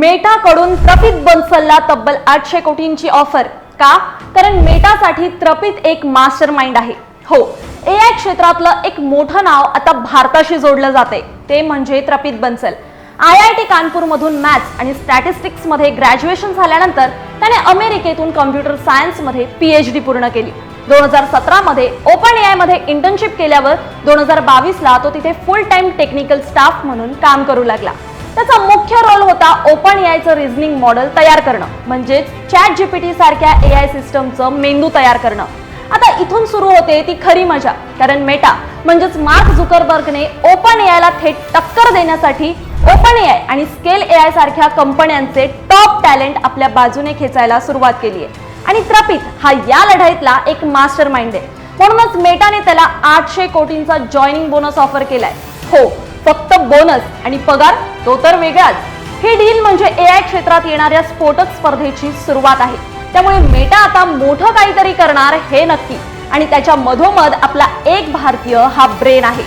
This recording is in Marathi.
मेटाकडून त्रपित बन्सलला तब्बल आठशे कोटींची ऑफर. का? कारण मेटासाठी त्रपित एक मास्टर माइंड आहे. हो ए आय क्षेत्रातलं एक मोठं नाव आता भारताशी जोडलं जाते. ते म्हणजे Trapit Bansal. I I T कानपूरमधून maths आणि स्टॅटिस्टिक्समध्ये ग्रॅज्युएशन झाल्यानंतर त्याने अमेरिकेतून कम्प्युटर सायन्समध्ये पी पीएच डी पूर्ण केली. दोन हजार सतरामध्ये ओपन ए आयमध्ये इंटर्नशिप केल्यावर दोन हजार बावीसला तो तिथे फुल टाईम टेक्निकल स्टाफ म्हणून काम करू लागला. त्याचा मुख्य रोल होता ओपन एआयचं रिझनिंग मॉडेल तयार करणं. म्हणजेच चॅट जीपीटी सारख्या ए आय सिस्टमचं मेंदू तयार करणं. आता इथून सुरू होते ती खरी मजा कारण मेटा म्हणजेच मार्क झुकरबर्गने ओपन ए आयला थेट टक्कर देण्यासाठी ओपन ए आय आणि स्केल ए आय सारख्या कंपन्यांचे टॉप टॅलेंट आपल्या बाजूने खेचायला सुरुवात केली आहे आणि त्रपित हा या लढाईतला एक मास्टर माइंड आहे. म्हणूनच मेटाने त्याला आठशे कोटींचा जॉईनिंग बोनस ऑफर केलाय. हो फक्त बोनस आणि पगार तो तर वेगळाच. ही डील म्हणजे ए आय क्षेत्रात येणाऱ्या स्फोटक स्पर्धेची सुरुवात आहे. त्यामुळे मेटा आता मोठं काहीतरी करणार हे नक्की. आणि त्याच्या मधोमध आपला एक भारतीय हा ब्रेन आहे.